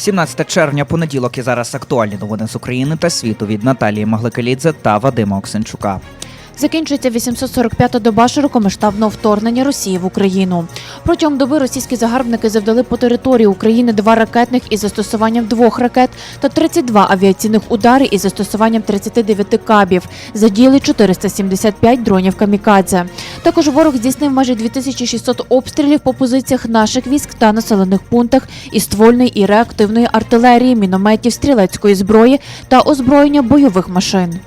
17 червня, понеділок і зараз актуальні новини з України та світу від Наталії Магликалідзе та Вадима Оксенчука. Закінчується 845-та доба широкомасштабного вторгнення Росії в Україну. Протягом доби російські загарбники завдали по території України два ракетних із застосуванням двох ракет та 32 авіаційних удари із застосуванням 39 кабів. Задіяли 475 дронів камікадзе. Також ворог здійснив майже 2600 обстрілів по позиціях наших військ та населених пунктах із ствольної і реактивної артилерії, мінометів, стрілецької зброї та озброєння бойових машин.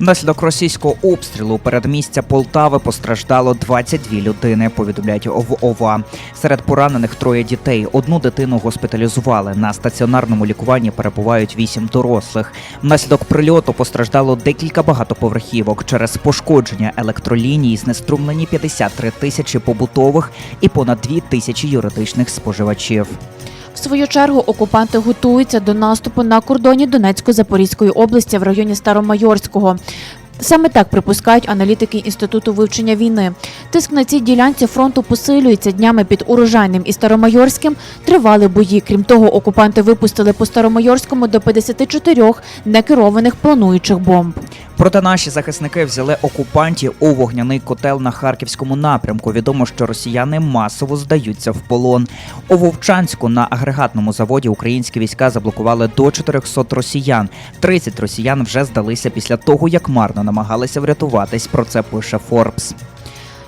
Внаслідок російського обстрілу передмістя Полтави постраждало 22 людини. Повідомляють в ОВА. Серед поранених троє дітей. Одну дитину госпіталізували. На стаціонарному лікуванні перебувають вісім дорослих. Внаслідок прильоту постраждало декілька багатоповерхівок. Через пошкодження електроліній знеструмлені 53 тисячі побутових і понад 2 тисячі юридичних споживачів. В свою чергу окупанти готуються до наступу на кордоні Донецько-Запорізької області в районі Старомайорського. Саме так припускають аналітики інституту вивчення війни. Тиск на цій ділянці фронту посилюється днями під урожайним і Старомайорським. Тривали бої. Крім того, окупанти випустили по Старомайорському до 54 некерованих плануючих бомб. Проте наші захисники взяли окупантів у вогняний котел на харківському напрямку. Відомо, що росіяни масово здаються в полон. У Вовчанську на агрегатному заводі українські війська заблокували до 400 росіян. 30 росіян вже здалися після того, як марно намагалися врятуватись. Про це пише Форбс.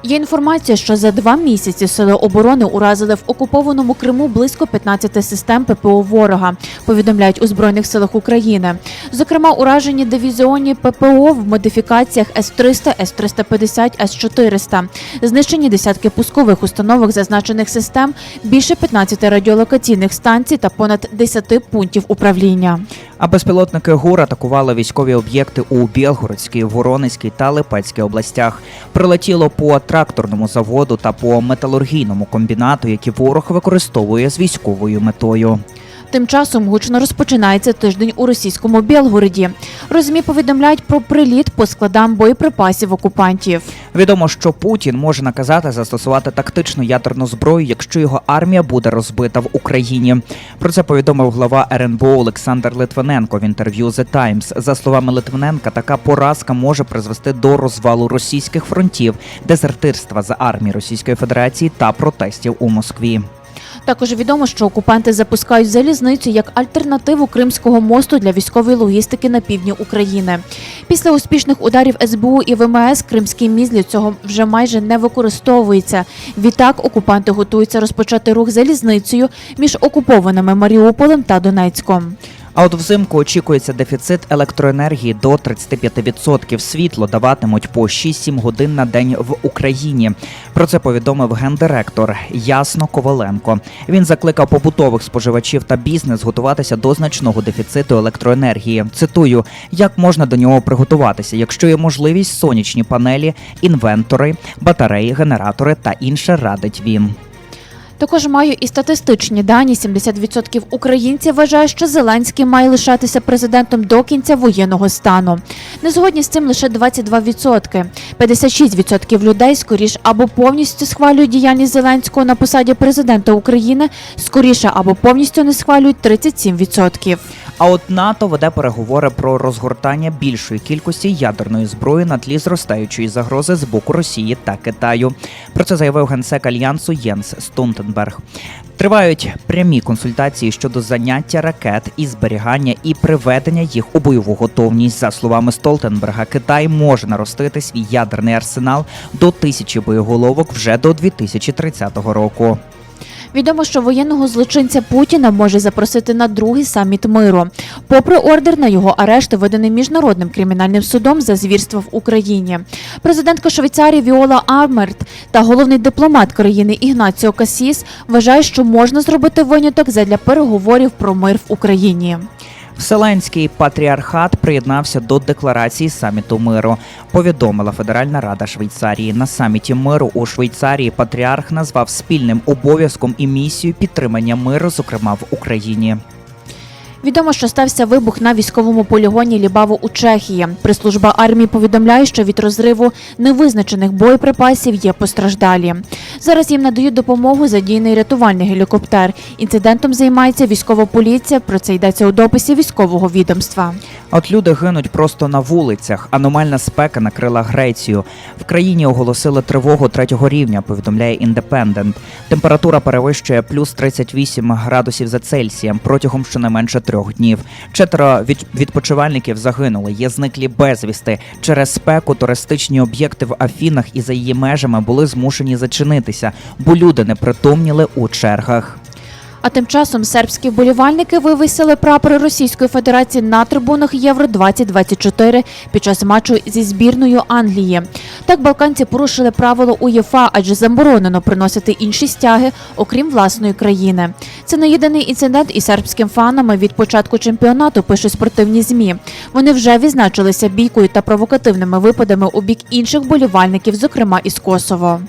Є інформація, що за два місяці сили оборони уразили в окупованому Криму близько 15 систем ППО ворога. Повідомляють у збройних силах України. Зокрема, уражені дивізіонні ППО в модифікаціях С-300, С-350, С-400. Знищені десятки пускових установок зазначених систем, більше 15 радіолокаційних станцій та понад 10 пунктів управління. А безпілотники ГУР атакували військові об'єкти у Білгородській, Воронезькій та Липецькій областях. Прилетіло по тракторному заводу та по металургійному комбінату, які ворог використовує з військовою метою. Тим часом гучно розпочинається тиждень у російському Білгороді. Розмі повідомляють про приліт по складам боєприпасів окупантів. Відомо, що Путін може наказати застосувати тактичну ядерну зброю, якщо його армія буде розбита в Україні. Про це повідомив глава РНБО Олександр Литвиненко в інтерв'ю The Times. За словами Литвиненка, така поразка може призвести до розвалу російських фронтів, дезертирства за армії Російської Федерації та протестів у Москві. Також відомо, що окупанти запускають залізницю як альтернативу Кримського мосту для військової логістики на півдні України. Після успішних ударів СБУ і ВМС Кримський міст для цього вже майже не використовується. Відтак окупанти готуються розпочати рух залізницею між окупованими Маріуполем та Донецьком. А от взимку очікується дефіцит електроенергії до 35%. Світло даватимуть по 6-7 годин на день в Україні. Про це повідомив гендиректор Ясно Коваленко. Він закликав побутових споживачів та бізнес готуватися до значного дефіциту електроенергії. Цитую, як можна до нього приготуватися, якщо є можливість сонячні панелі, інвентори, батареї, генератори та інше радить він. Також маю і статистичні дані. 70% українців вважають, що Зеленський має лишатися президентом до кінця воєнного стану. Не згодні з цим лише 22%. 56% людей скоріш або повністю схвалюють діяльність Зеленського на посаді президента України, скоріше або повністю не схвалюють 37%. А от НАТО веде переговори про розгортання більшої кількості ядерної зброї на тлі зростаючої загрози з боку Росії та Китаю. Про це заявив генсек альянсу Єнс Столтенберг. Тривають прямі консультації щодо заняття ракет і зберігання і приведення їх у бойову готовність. За словами Столтенберга, Китай може наростити свій ядерний арсенал до тисячі боєголовок вже до 2030 року. Відомо, що воєнного злочинця Путіна може запросити на другий саміт миру. Попри ордер на його арешт, виданий міжнародним кримінальним судом за звірство в Україні. Президентка Швейцарії Віола Армерт та головний дипломат країни Ігнаціо Касіс вважають, що можна зробити виняток задля переговорів про мир в Україні. Вселенський патріархат приєднався до декларації саміту миру. Повідомила Федеральна Рада Швейцарії. На саміті миру у Швейцарії патріарх назвав спільним обов'язком і місією підтримання миру, зокрема в Україні. Відомо, що стався вибух на військовому полігоні Лібаво у Чехії. Прес-служба армії повідомляє, що від розриву невизначених боєприпасів є постраждалі. Зараз їм надають допомогу задійний рятувальний гелікоптер. Інцидентом займається військова поліція. Про це йдеться у дописі військового відомства. От люди гинуть просто на вулицях. Аномальна спека накрила Грецію. В країні оголосили тривогу третього рівня. Повідомляє Індепендент. Температура перевищує плюс 38 градусів за Цельсієм протягом щонайменше трьох днів. Четверо від відпочивальників загинули. Є зниклі безвісти. Через спеку туристичні об'єкти в Афінах і за її межами були змушені зачинитися, бо люди не притомніли у чергах. А тим часом сербські вболівальники вивісили прапори Російської Федерації на трибунах Євро 2024 під час матчу зі збірною Англії. Так балканці порушили правило УЄФА, адже заборонено приносити інші стяги, окрім власної країни. Це не єдиний інцидент із сербським фанами від початку чемпіонату. Пишуть спортивні змі. Вони вже відзначилися бійкою та провокативними випадами у бік інших болівальників, зокрема із Косово.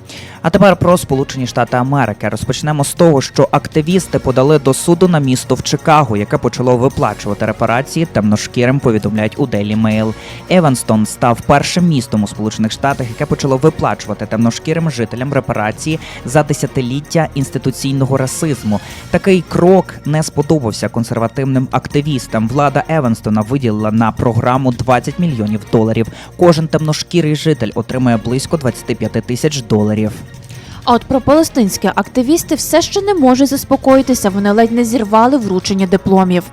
А тепер про Сполучені Штати Америки. Розпочнемо з того, що активісти подали до суду на місто в Чикаго, яке почало виплачувати репарації темношкірим. Повідомляють у Daily Mail. Еванстон став першим містом у Сполучених Штатах, яке почало виплачувати темношкірим жителям репарації за десятиліття інституційного расизму. Такий крок не сподобався консервативним активістам. Влада Еванстона виділила на програму 20 мільйонів доларів. Кожен темношкірий житель отримує близько 25 тисяч доларів. А от про палестинські активісти все ще не можуть заспокоїтися. Вони ледь не зірвали вручення дипломів.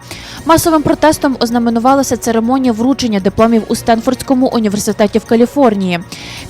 Масовим протестом ознаменувалася церемонія вручення дипломів у Стенфордському університеті в Каліфорнії.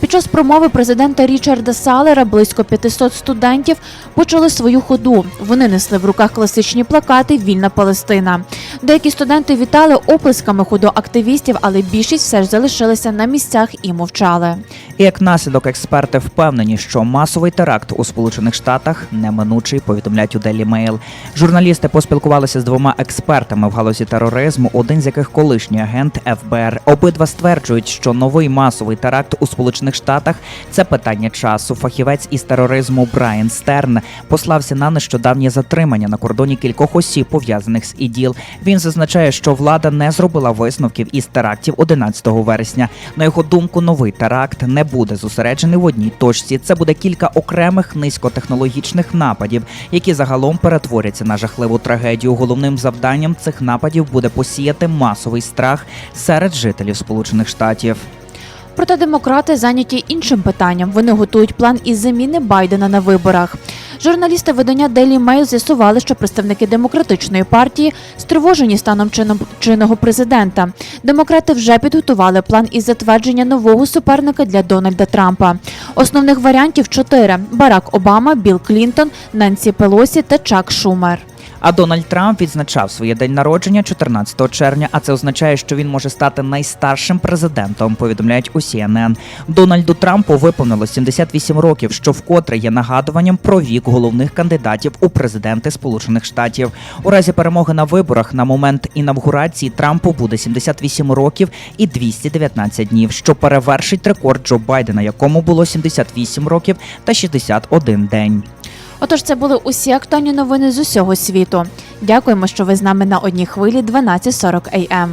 Під час промови президента Річарда Салера близько 500 студентів почали свою ходу. Вони несли в руках класичні плакати Вільна Палестина. Деякі студенти вітали оплесками ходу активістів, але більшість все ж залишилися на місцях і мовчали. І як наслідок експерти впевнені, що масовий теракт у Сполучених Штатах неминучий, повідомляють у Daily Mail. Журналісти поспілкувалися з двома експертами в галузі тероризму, один з яких колишній агент ФБР. Обидва стверджують, що новий масовий теракт у Сполучених Штатах це питання часу. Фахівець із тероризму Брайан Стерн послався на нещодавнє затримання на кордоні кількох осіб, пов'язаних з іділ. Він зазначає, що влада не зробила висновків із терактів 11 вересня. На його думку, новий теракт не буде зосереджений в одній точці. Це буде кілька окремих низькотехнологічних нападів, які загалом перетворяться на жахливу трагедію. Головним завданням цих нападів буде посіяти масовий страх серед жителів Сполучених Штатів. Проте демократи зайняті іншим питанням. Вони готують план із заміни Байдена на виборах. Журналісти видання Daily Mail з'ясували, що представники демократичної партії стривожені станом чином- чинного президента. Демократи вже підготували план із затвердження нового суперника для Дональда Трампа. Основних варіантів чотири: Барак Обама, Білл Клінтон, Ненсі Пелосі та Чак Шумер. А Дональд Трамп відзначав своє день народження 14 червня, а це означає, що він може стати найстаршим президентом. Повідомляють у CNN. Дональду Трампу виповнилось 78 років, що вкотре є нагадуванням про вік головних кандидатів у президенти Сполучених Штатів. У разі перемоги на виборах на момент інавгурації Трампу буде 78 років і 219 днів, що перевершить рекорд Джо Байдена, якому було 78 років та 61 день. Отож, це були усі актуальні новини з усього світу. Дякуємо, що ви з нами на одній хвилі 12.40 AM.